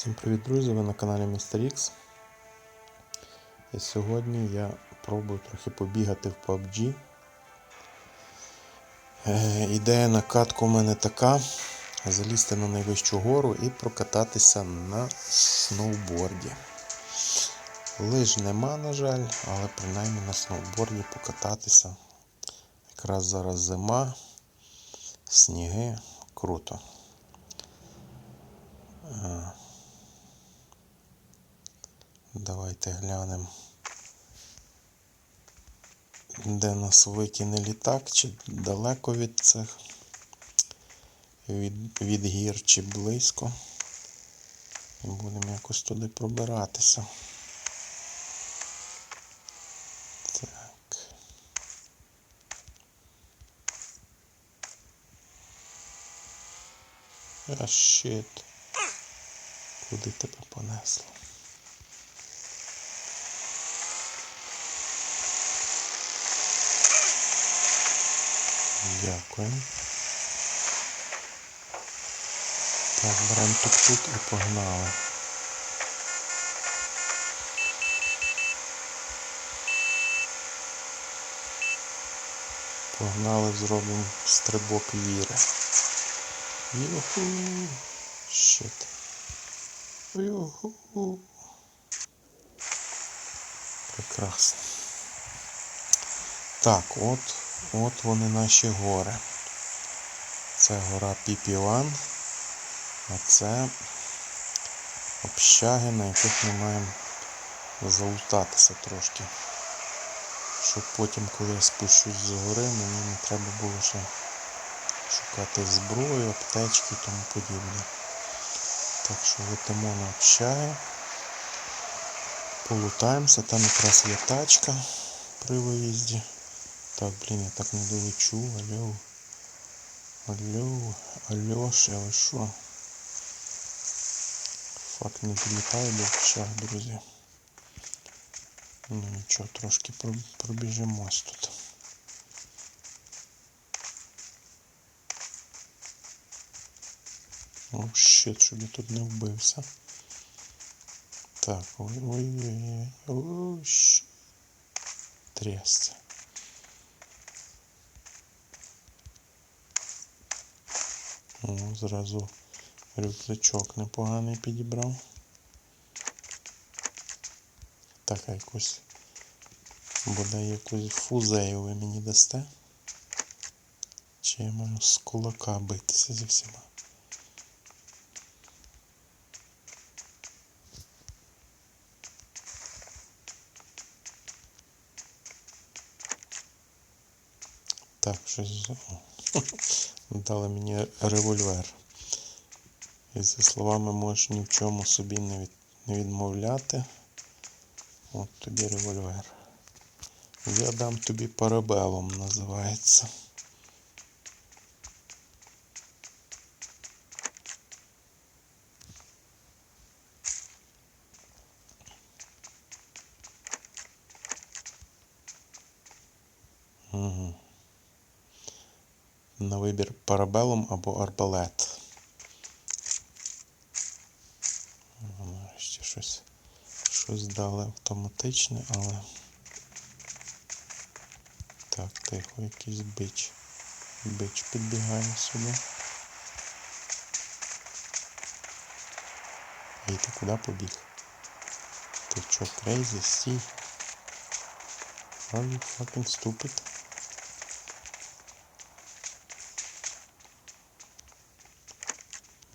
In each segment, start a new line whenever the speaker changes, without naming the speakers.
Всім привіт, друзі! Ви на каналі Mr. X. І сьогодні я пробую трохи побігати в PUBG. Е, ідея на катку у мене така: залізти на найвищу гору і прокататися на сноуборді. Лиж нема, на жаль, але принаймні на сноуборді покататися. Якраз зараз зима, сніги, круто. Е, Давайте глянемо, де нас викине літак, чи далеко від цих, від, від гір, чи близько. І будемо якось туди пробиратися. Так. А щит. Куди тебе понесло? Дякую. Так, беремо тук-тук і погнали. Погнали, зробимо стрибок віри. Юху. Щит. Юху. Прекрасно. Так, от, от вони наші гори. Це гора Піпіван, а це общаги, на яких ми маємо залутатися трошки. Щоб потім, коли я спущусь з гори, мені не треба було ще шукати зброю, аптечки і тому подібне. Так що летимо на общаги. Полутаємося, там якраз є тачка при виїзді. Так, блін, я так не долечу, алло. Алло, Альоша, ви що? Фак не підлітає до общаг, друзі. Ну нічого, трошки про- пробіжимось тут. О, щит, щоб я тут не вбився. Так, ой-ой-ой. О, щит. Трясся. О, зразу рюкзачок непоганий підібрав. Так, а якусь бодай якусь фузею ви мені дасте. Чи я маю з кулака битися зі всіма? Так, щось. Дали мені револьвер. І за словами можеш ні в чому собі не відмовляти. От тобі револьвер. Я дам тобі парабелом, називається. На вибір парабелом або арбалет. Ще щось, щось дали автоматичне, але. Так, тихо, якийсь бич. Бич підбігає сюди. Ей, ти куди побіг? Ти що, крейзі? Стій. Are you fucking stupid?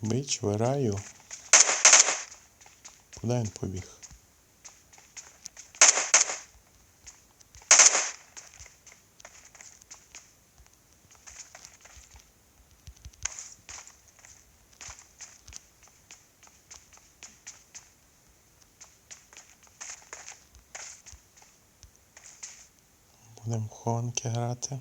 Where are? Куди він побіг? Будемо хованки грати.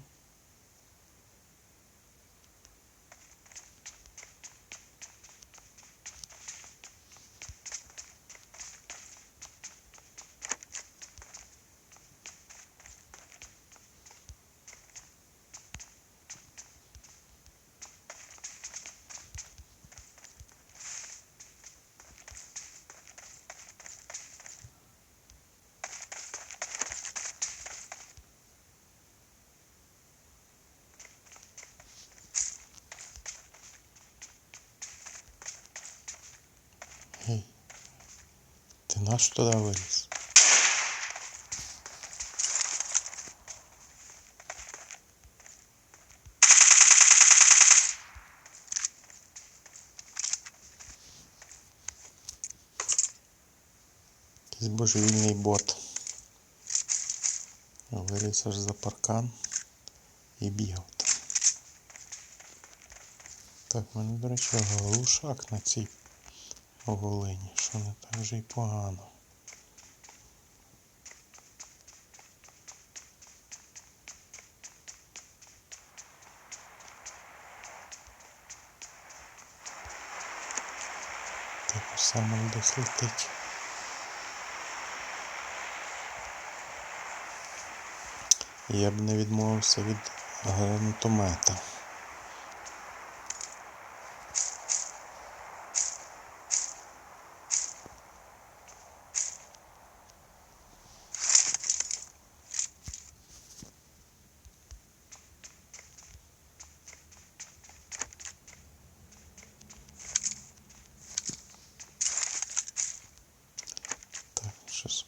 Наш туди виліз? Якийсь божевільний бот. Виліз аж за паркан і бігав там. Так, в мене, до речі, глушак на цій Волині, що не так вже й погано. Так летить. Я б не відмовився від гранатомета. Так, щось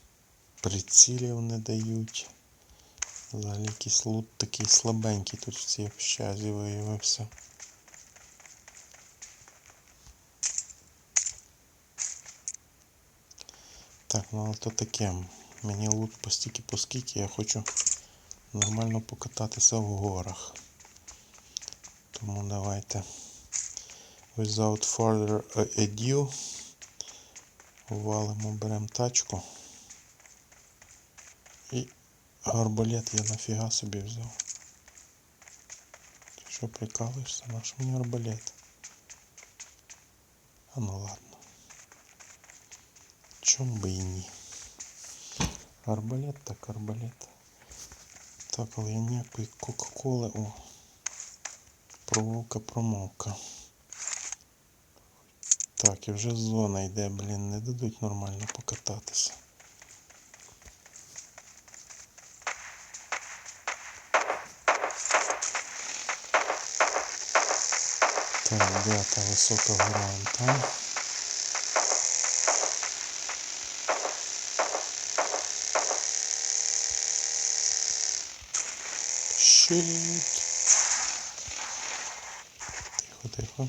прицілів не дають. Взагалі якийсь лут такий слабенький тут в цій общазі виявився. Так, ну але то таке. Мені лут постільки поскільки я хочу нормально покататися в горах. Тому давайте without further ado валимо, беремо тачку. Арбалет я нафіга собі взяв. Ти що прикалуєшся? Наш мені арбалет? А ну ладно. Чом би і ні. Арбалет так арбалет. Так, але я ніякої Кока-Коли. О. Проволока промовка. Так, і вже зона йде, блін, не дадуть нормально покататися. Так, де та висока там. Щит. Тихо, тихо.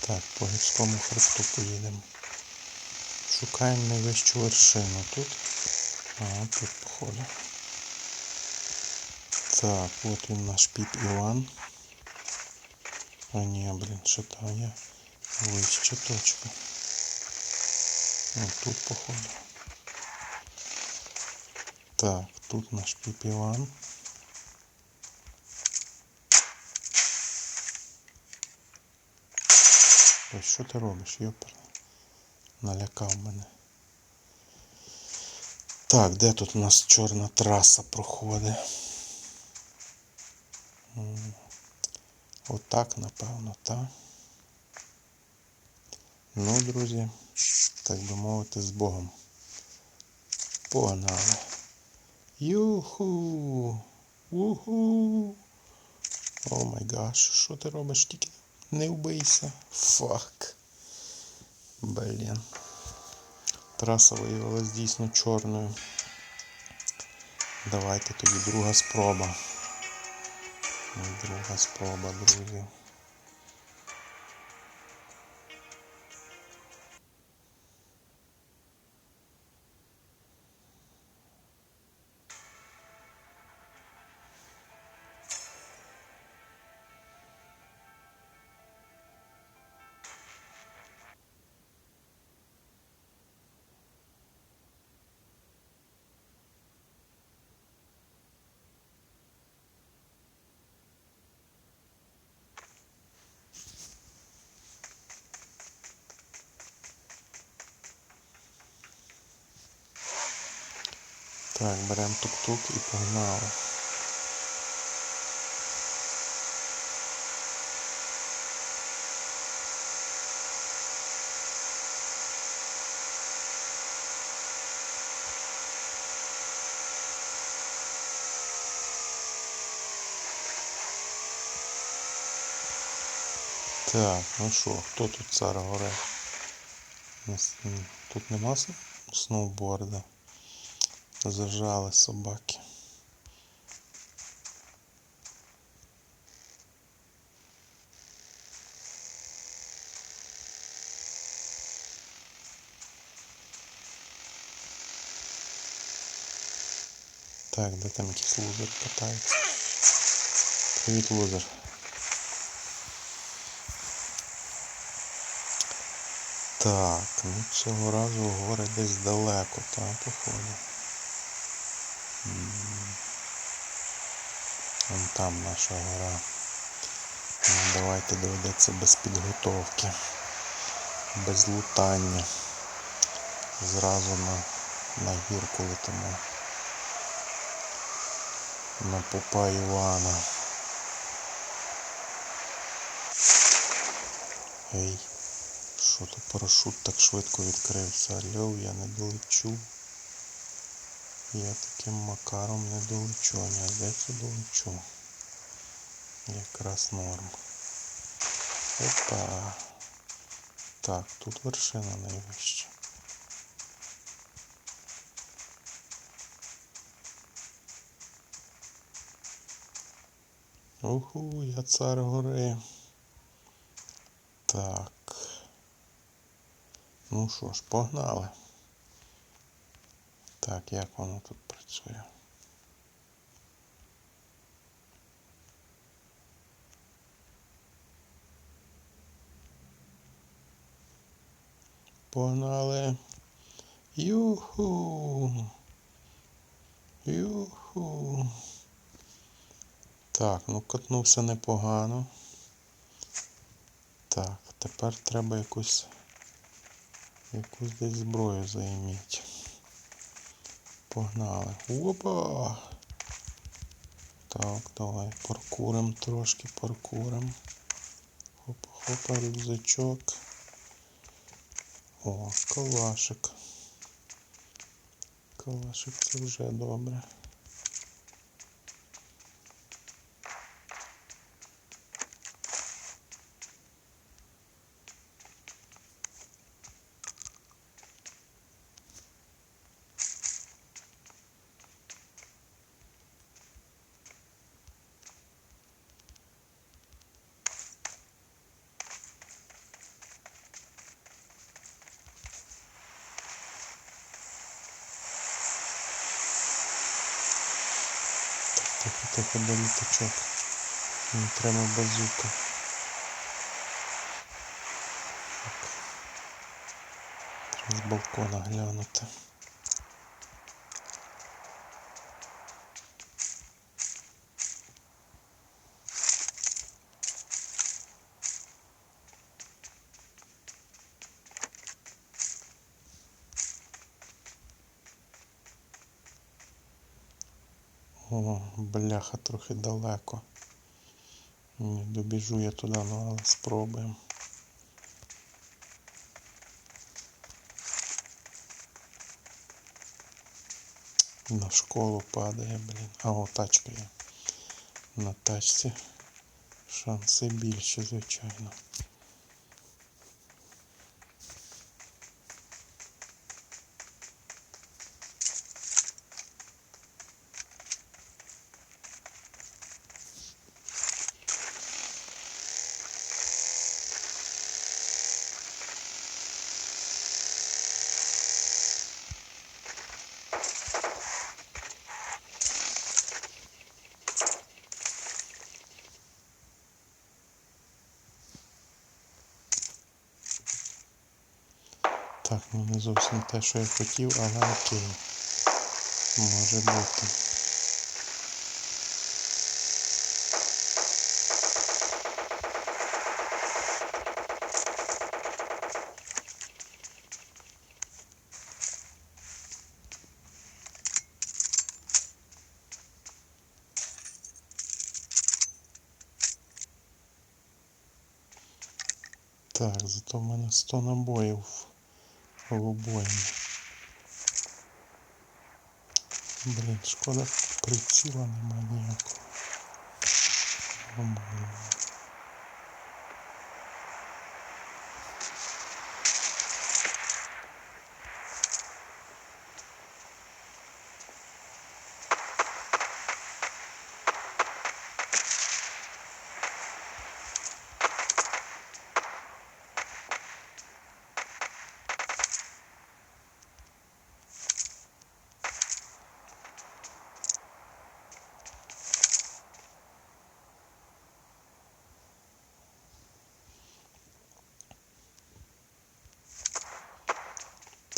Так, по гірському хребту поїдемо. Шукаємо найвищу вершину тут. А, тут походу. Так, от він наш піп Іван. А ні, блін, що там є? Вища точка. О, тут походу. Так, тут наш піп Іван. Ой, що ти робиш, йопер? Налякав мене. Так, де тут у нас чорна траса проходить? Отак, напевно, так. Ну, друзі, так би мовити, з Богом. Погнали. Юху! Уху! О май гаш, що ти робиш? Тільки не вбийся. Фак. Блін. Траса виявилась дійсно чорною. Давайте тоді друга спроба. Друга спроба, друзі. Так, беремо тук-тук і погнали. Так, ну що, хто тут цар горе? Тут нема сноуборда. Зажали собаки. Так, де там якийсь лузер катається? Привіт, лузер. Так, ну цього разу гори десь далеко, та походу. Там наша гора. Ну, давайте доведеться без підготовки, без лутання. Зразу на, на гірку летимо. На попа Івана. Ей. Що то парашут так швидко відкрився? Алло, я не долечу. Я таким макаром не долечу, а не здається долечу. Якраз норм. Опа. Так, тут вершина найвища. Уху, я цар гори. Так. Ну що ж, погнали. Так, як воно тут працює? Погнали. Юху. Юху. Так, ну катнувся непогано. Так, тепер треба якусь якусь десь зброю заіміть. Погнали. Опа! Так, давай паркурим трошки, паркурим. Хопа, хопа, рюкзачок. О, калашик. Калашик це вже добре. Тихо, до. Не треба базука. Так. Треба з балкона глянути. О, бляха трохи далеко. Не добіжу я туди, ну але спробуємо. На школу падає, блін. А о, тачка є. На тачці шанси більші, звичайно. Так, ну не зовсім те, що я хотів, але окей. Може бути. Так, зато в мене 100 набоїв в Блин, шкода, приціла нема ніякого.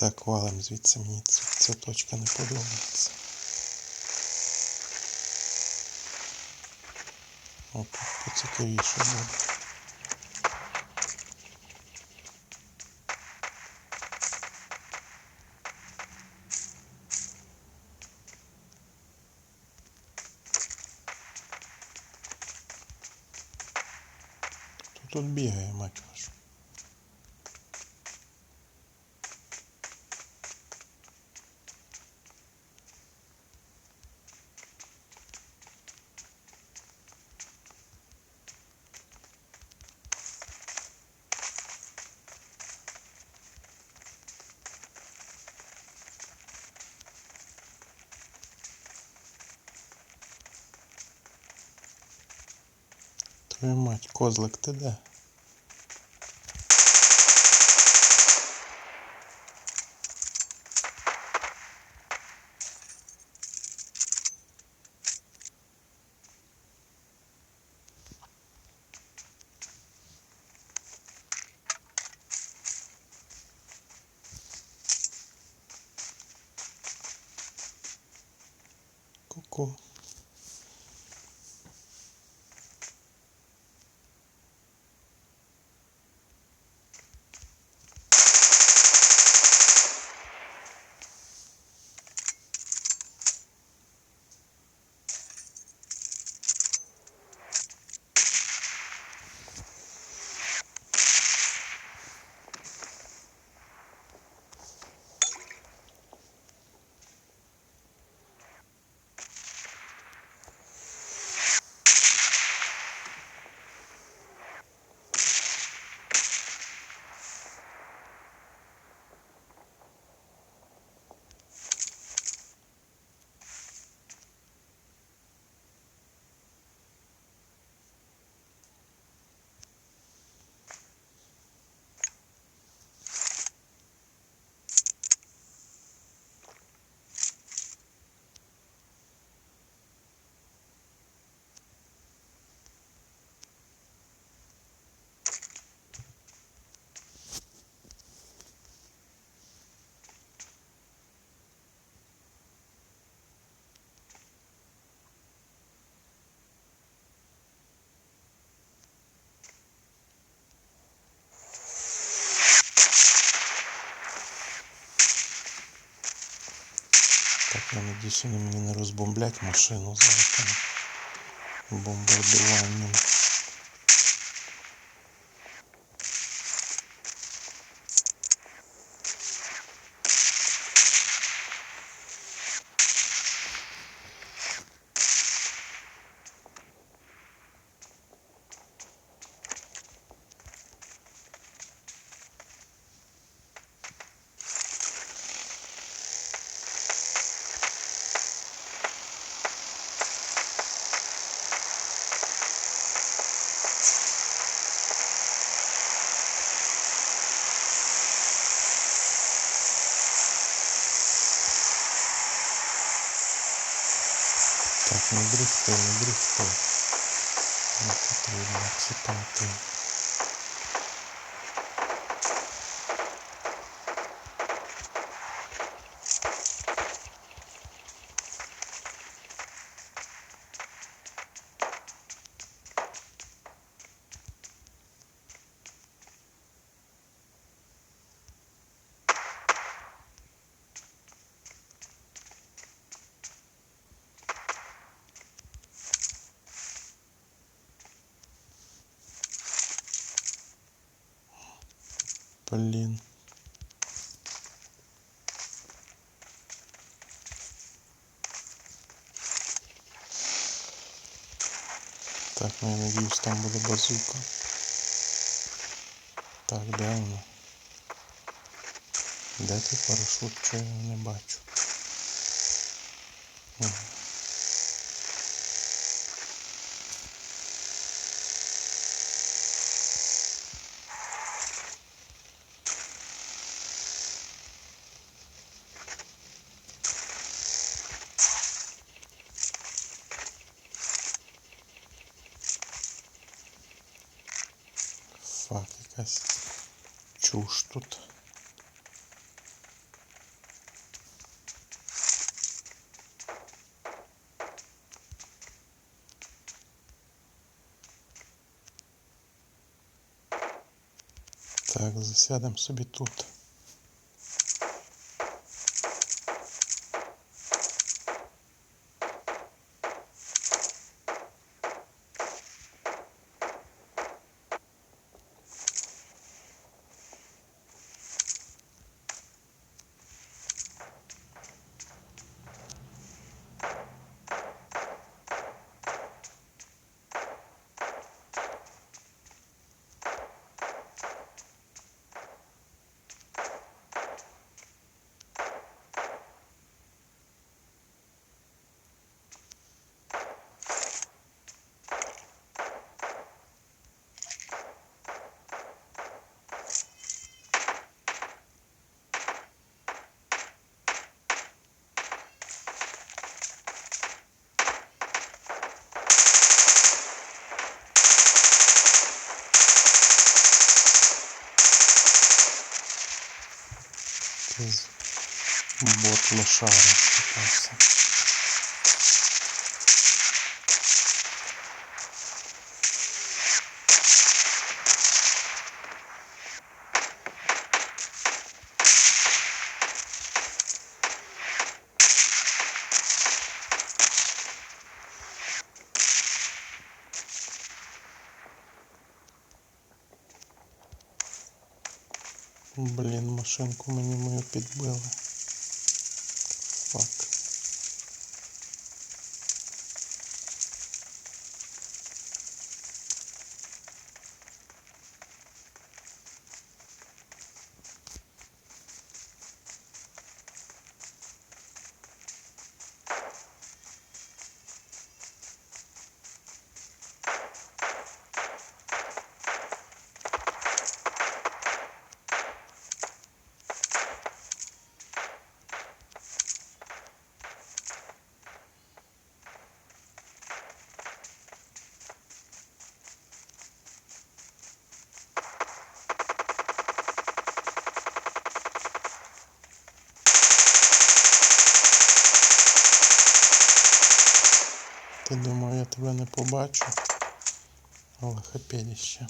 Так, валим звідси мені ця, точка не подобається. О, тут поцікавіше буде. Тут бігає, мать козлик, ти де? Я надіюсь, вони мені не розбомблять машину за этим бомбардуванням. Так, не дрифти, не дрифти. Не потрібно читати. Блін. Так, ну я надіюсь, там буде базука. Так, де воно? Де той парашут? Я не бачу? Ага. Фак, якась чуш тут. Так, засядемо собі тут. бот лошара попався. Блін, машинку мені мою підбили. Тебе не побачу. Але хапєдіще.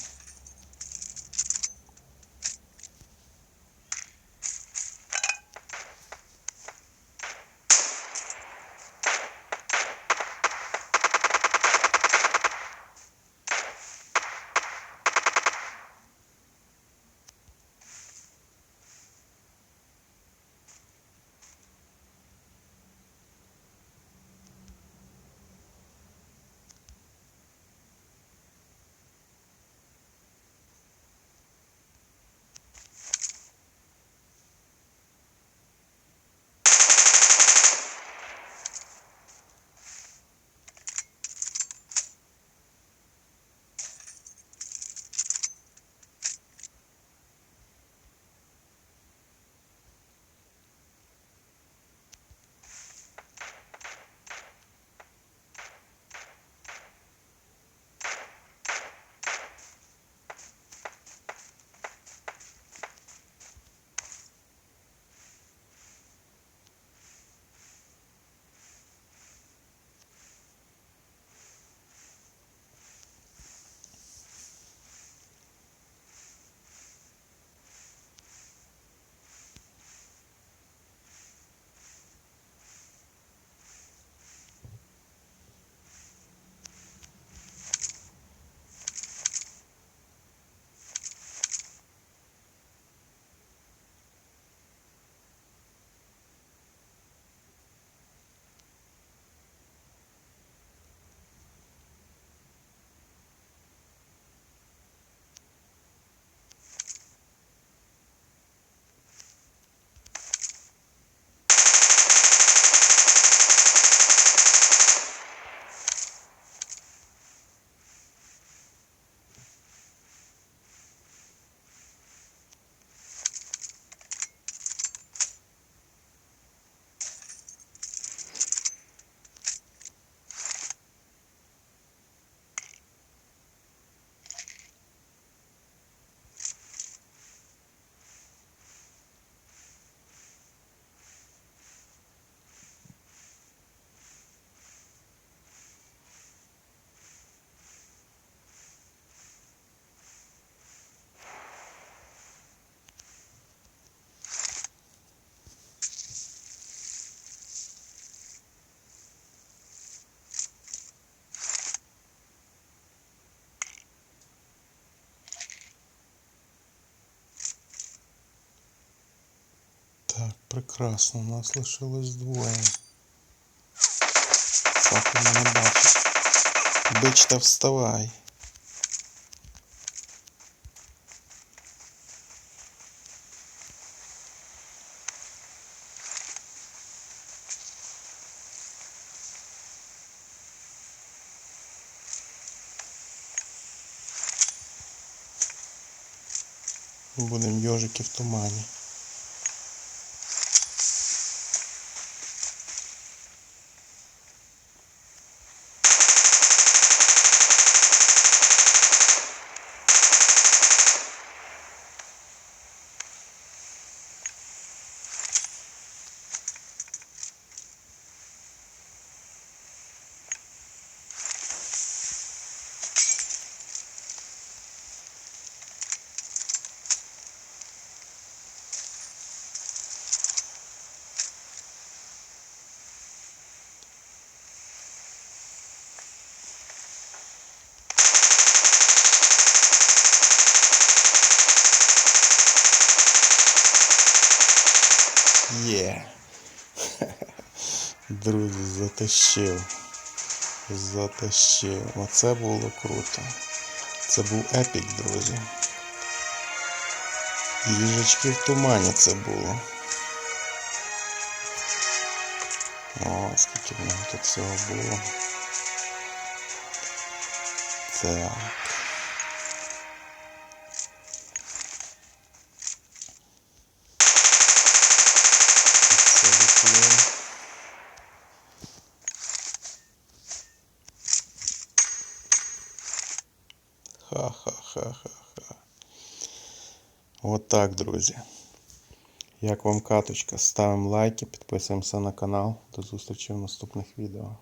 Прекрасно, у нас лишилось двоє. Факу мене бачить. Бич та вставай. Будем йожики в тумані. Є. Друзі, затащив. Затащив. Оце було круто. Це був епік, друзі. Їжачки в тумані це було. О, скільки в нього тут всього було. Так. Отак, друзі. Як вам каточка? Ставимо лайки, підписуємося на канал. До зустрічі в наступних відео.